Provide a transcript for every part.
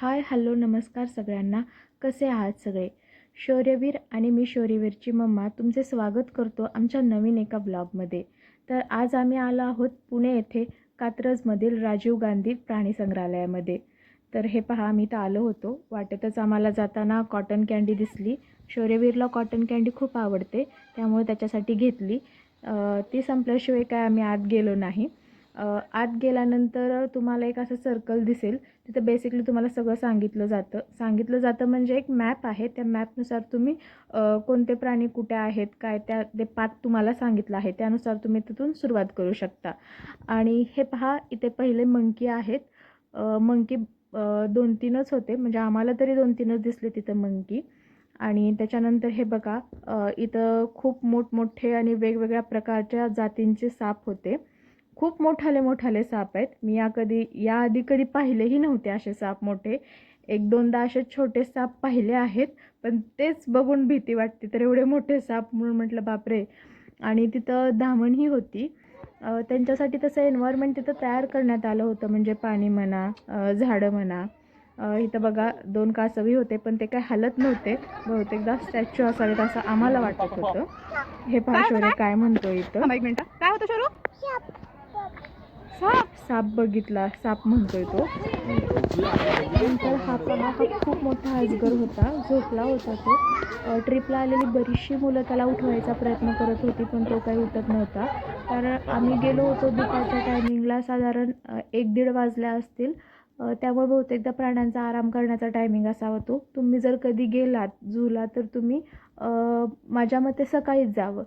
Hi hello नमस्कार सगळ्यांना. कसे आहात सगळे? शौर्यवीर आणि मी शौर्यवीरची मम्मा तुमचे स्वागत करतो आमच्या नवीन एका ब्लॉगमध्ये. तर आज आम्ही आलो आहोत पुणे येथे कात्रजमधील राजीव गांधी प्राणी संग्रहालयामध्ये. तर हे पहा आम्ही तर आलो होतो. वाटेतच आम्हाला जाताना कॉटन कँडी दिसली. शौर्यवीरला कॉटन कँडी खूप आवडते त्यामुळे त्याच्यासाठी घेतली. ती संपल्याशिवाय काय आम्ही आत गेलो नाही. आत गेल्यानंतर तुम्हाला एक असं सर्कल दिसेल. तिथं बेसिकली तुम्हाला सगळं सांगितलं जातं. सांगितलं जातं म्हणजे एक मॅप आहे. त्या मॅपनुसार तुम्ही कोणते प्राणी कुठे आहेत काय त्या ते पाथ तुम्हाला सांगितलं आहे. त्यानुसार तुम्ही तिथून सुरुवात करू शकता. आणि हे पहा इथे पहिले मंकी आहेत. मंकी दोन तीनच होते. म्हणजे आम्हाला तरी दोन तीनच दिसले तिथं मंकी आणि त्याच्यानंतर हे बघा इथं खूप मोठमोठे आणि वेगवेगळ्या प्रकारच्या जातींचे साप होते. खूप मोठाले मोठाले साप आहेत. मी या कधी याआधी कधी पाहिलेही नव्हते असे साप मोठे. एक दोनदा असे छोटे साप पाहिले आहेत पण तेच बघून भीती वाटते. तर एवढे मोठे साप म्हणून म्हटलं बापरे. आणि तिथं धामणही होती. त्यांच्यासाठी तसं एन्व्हायरमेंट तिथं तयार करण्यात आलं होतं. म्हणजे पाणी म्हणा झाडं म्हणा. इथं बघा दोन कासवी होते पण ते काय हलत नव्हते. बहुतेकदा स्टॅच्यू असावेत असं आम्हाला वाटत होतं. हे पहा काय म्हणतो इथं. एक मिनटं. काय होतं शोरू? साप साप बघितला साप म्हणतोय तो. नंतर हा पहा हा खूप मोठा अजगर होता झोपला होता तो. ट्रिपला आलेली बरीचशी मुलं त्याला उठवायचा प्रयत्न करत होती पण तो काही उठत नव्हता. कारण आम्ही गेलो होतो दुपारच्या टायमिंगला साधारण एक दीड वाजल्या असतील. त्यामुळे बहुतेकदा प्राण्यांचा आराम करण्याचा टायमिंग असावा तो. तुम्ही जर कधी गेलात झूला तर तुम्ही माझ्या मते सकाळीच जावं.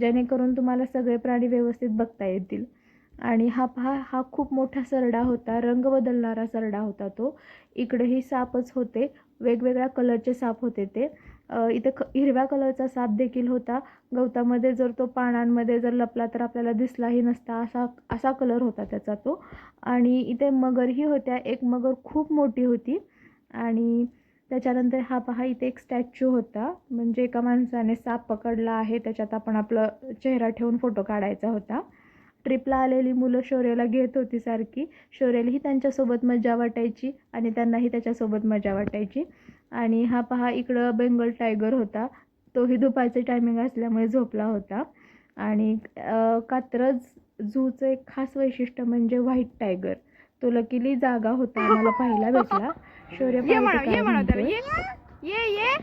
जेणेकरून तुम्हाला सगळे प्राणी व्यवस्थित बघता येतील. आणि हा पहा हा खूप मोठा सरडा होता रंग बदलणारा सरडा होता तो. इकडेही सापच होते वेगवेगळ्या कलरचे साप होते ते. इथं इथे ख हिरव्या कलरचा साप देखील होता. गवतामध्ये जर तो पानांमध्ये जर लपला तर आपल्याला दिसलाही नसता असा असा कलर होता त्याचा तो. आणि इथे मगरही होत्या एक मगर खूप मोठी होती. आणि त्याच्यानंतर हा पहा इथे एक स्टॅच्यू होता. म्हणजे एका माणसाने साप पकडला आहे त्याच्यात आपण आपलं चेहरा ठेवून फोटो काढायचा होता. ट्रिपला आलेली मुलं शौर्याला घेत होती सारखी. शौर्यालाही त्यांच्यासोबत मजा वाटायची आणि त्यांनाही त्याच्यासोबत मजा वाटायची. आणि हा पहा इकडं बेंगल टायगर होता. तोही दुपारचे टायमिंग असल्यामुळे झोपला होता. आणि कात्रज झूचं एक खास वैशिष्ट्य म्हणजे व्हाईट टायगर तो लकीली जागा होता आम्हाला पाहायला भेटला. शौर्य ये. ये म्हणा त्याला म्हणतोय. ये ये ये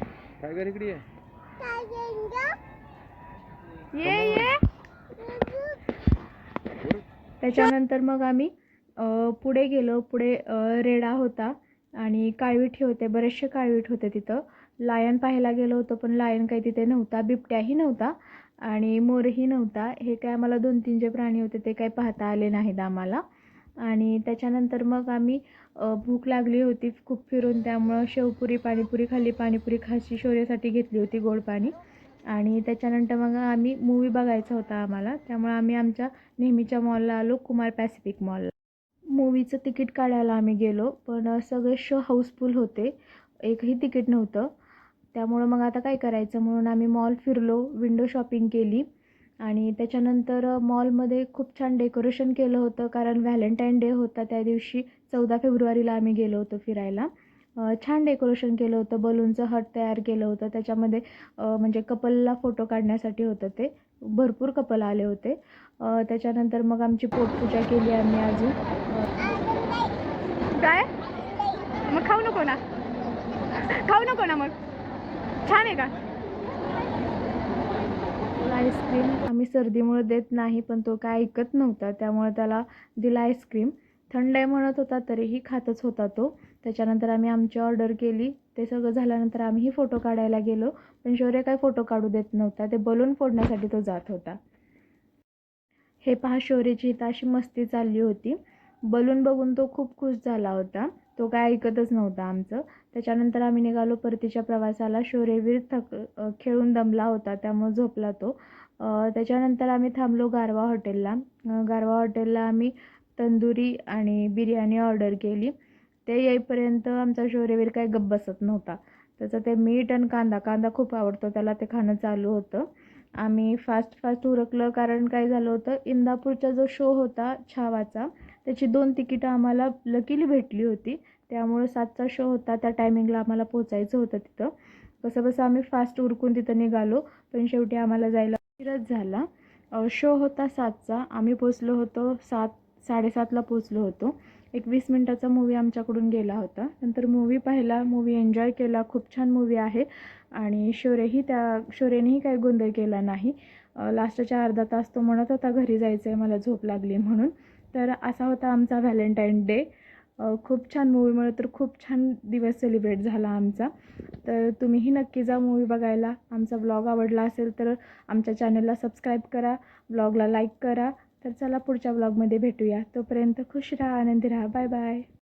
टायगर इकडे ये ये ये त्याच्यानंतर मग आम्ही पुढे गेलो. पुढे रेडा होता आणि काळवीट होते. बरेचसे काळवीट होते तिथं. लायन पाहायला गेलो होतो पण लायन काही तिथे नव्हता. बिबट्याही नव्हता आणि मोरही नव्हता. हे काय आम्हाला दोन तीन जे प्राणी होते ते काही पाहता आले नाहीत आम्हाला. आणि त्याच्यानंतर मग आम्ही भूक लागली होती. खूप फिरून त्यामुळं शेवपुरी पाणीपुरी खाल्ली. पाणीपुरी खाशी शौर्यासाठी घेतली होती. गोड पाणी. आणि त्याच्यानंतर मग आम्ही मूवी बघायचा होता आम्हाला. त्यामुळे आम्ही आमच्या नेहमीच्या मॉलला आलो कुमार पॅसिफिक मॉलला मूवीचं तिकीट काढायला आम्ही गेलो पण सगळे शो हाऊसफुल होते. एकही तिकीट नव्हतं. त्यामुळं मग आता काय करायचं? म्हणून आम्ही मॉल फिरलो विंडो शॉपिंग केली. आणि त्याच्यानंतर मॉलमध्ये खूप छान डेकोरेशन केलं होतं कारण व्हॅलेंटाईन डे होता त्या दिवशी चौदा फेब्रुवारीला आम्ही गेलो होतो फिरायला. छान डेकोरेशन केलं होतं बलूनचं हट तयार केलं होतं त्याच्यामध्ये म्हणजे कपलला फोटो काढण्यासाठी होतं ते. भरपूर कपल आले होते. त्याच्यानंतर मग आमची पोटपूजा केली आम्ही अजून. काय? मग खाऊ नको ना. खाऊ नको ना मग. छान आहे का? आईस्क्रीम आम्ही सर्दीमुळे देत नाही पण तो काय ऐकत नव्हता त्यामुळे त्याला दिला आईस्क्रीम. थंड आहे म्हणत होता तरीही खातच होता तो. त्याच्यानंतर आम्ही आमची ऑर्डर केली. ते सगळं झाल्यानंतर आम्हीही फोटो काढायला गेलो. पण शौर्य काय फोटो काढू देत नव्हता. ते बलून फोडण्यासाठी तो जात होता. हे पहा शौर्यची इथं अशी मस्ती चालली होती. बलून बघून तो खूप खुश झाला होता. तो काय ऐकतच नव्हता आमचं. त्याच्यानंतर आम्ही निघालो परतीच्या प्रवासाला. शौर्यवीर थक खेळून दमला होता. त्यामुळे झोपला तो. त्याच्यानंतर आम्ही थांबलो गारवा हॉटेलला. गारवा हॉटेलला आम्ही तंदुरी आणि बिर्याणी ऑर्डर केली. ते येईपर्यंत आमचा शौर्यवीर काही गप्प बसत नव्हता. त्याचं ते मीठ आणि कांदा कांदा खूप आवडतो त्याला ते खाणं चालू होतं. आम्ही फास्ट फास्ट उरकलं कारण काय झालं होतं इंदापूरचा जो शो होता छावाचा त्याची दोन तिकीटं आम्हाला लकीली भेटली होती. त्यामुळं सातचा शो होता त्या टायमिंगला आम्हाला पोचायचं होतं तिथं. कसं बसं आम्ही फास्ट उरकून तिथं निघालो पण शेवटी आम्हाला जायला उशीरच झाला. शो होता सातचा आम्ही पोचलो होतो सात साडेसातला पोचलो होतो. एक वीस मिनटाचा मूवी आमच्याकडून गेला होता. नंतर मूवी पाहिला मूवी एन्जॉय केला. खूप छान मूवी आहे. आणि शौर्यही त्या शौर्यनेही काही गोंधळ केला नाही. लास्टच्या अर्धा तास तो म्हणत होता घरी जायचं आहे मला झोप लागली म्हणून. तर असा होता आमचा व्हॅलेंटाईन डे. खूप छान मूवीमुळे तर खूप छान दिवस सेलिब्रेट झाला आमचा. तर तुम्हीही नक्की जा मूवी बघायला. आमचा ब्लॉग आवडला असेल तर आमच्या चॅनलला सबस्क्राईब करा. ब्लॉगला लाईक करा. तर चला पुढच्या ब्लॉगमध्ये भेटूया. तोपर्यंत खुश राहा आनंदी राहा. Bye bye